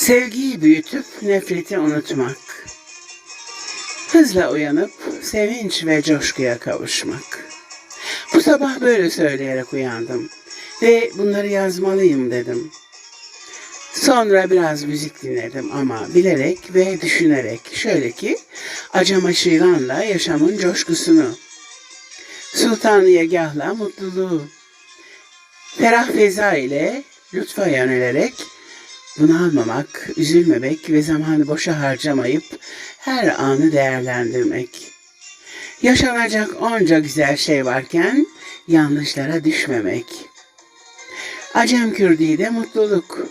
Sevgiyi büyütüp nefreti unutmak. Hızla uyanıp sevinç ve coşkuya kavuşmak. Bu sabah böyle söyleyerek uyandım ve bunları yazmalıyım dedim. Sonra biraz müzik dinledim ama bilerek ve düşünerek şöyle ki Acama Şiran'la yaşamın coşkusunu, Sultan Yegah'la mutluluğu, Ferah Feza ile lütfa yönelerek bunalmamak, üzülmemek ve zamanı boşa harcamayıp her anı değerlendirmek. Yaşanacak onca güzel şey varken yanlışlara düşmemek. Acem Kürdi'de mutluluk,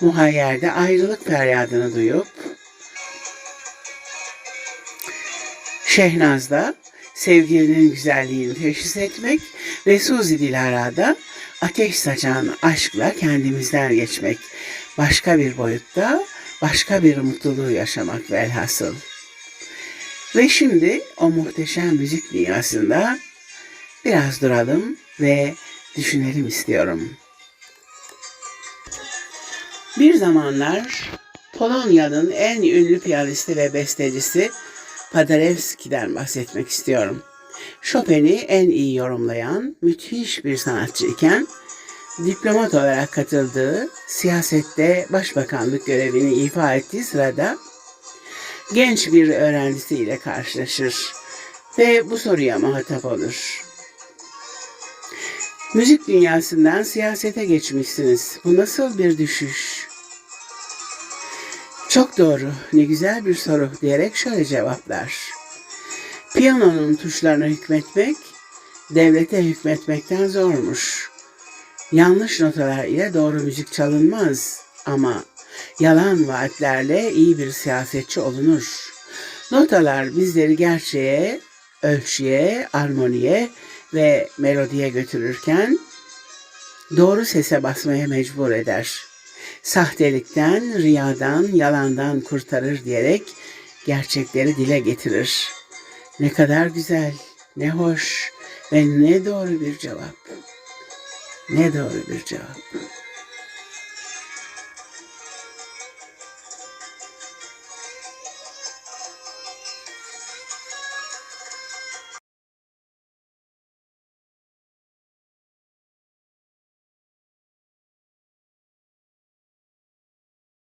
muhayyerde ayrılık feryadını duyup, Şehnaz'da sevgilinin güzelliğini teşhis etmek ve Suzi Dilara'da ateş saçan aşkla kendimizden geçmek. Başka bir boyutta başka bir mutluluğu yaşamak velhasıl. Ve şimdi o muhteşem müzik dünyasında biraz duralım ve düşünelim istiyorum. Bir zamanlar Polonya'nın en ünlü piyanisti ve bestecisi Paderewski'den bahsetmek istiyorum. Chopin'i en iyi yorumlayan müthiş bir sanatçı iken diplomat olarak katıldığı siyasette başbakanlık görevini ifa ettiği sırada genç bir öğrencisiyle karşılaşır ve bu soruya muhatap olur. Müzik dünyasından siyasete geçmişsiniz. Bu nasıl bir düşüş? Çok doğru, ne güzel bir soru diyerek şöyle cevaplar. Piyanonun tuşlarına hükmetmek, devlete hükmetmekten zormuş. Yanlış notalar ile doğru müzik çalınmaz ama yalan vaatlerle iyi bir siyasetçi olunur. Notalar bizleri gerçeğe, ölçüye, armoniye ve melodiye götürürken doğru sese basmaya mecbur eder. Sahtelikten, riyadan, yalandan kurtarır diyerek gerçekleri dile getirir. Ne kadar güzel, ne hoş ve ne doğru bir cevap. Ne doğru bir cevap.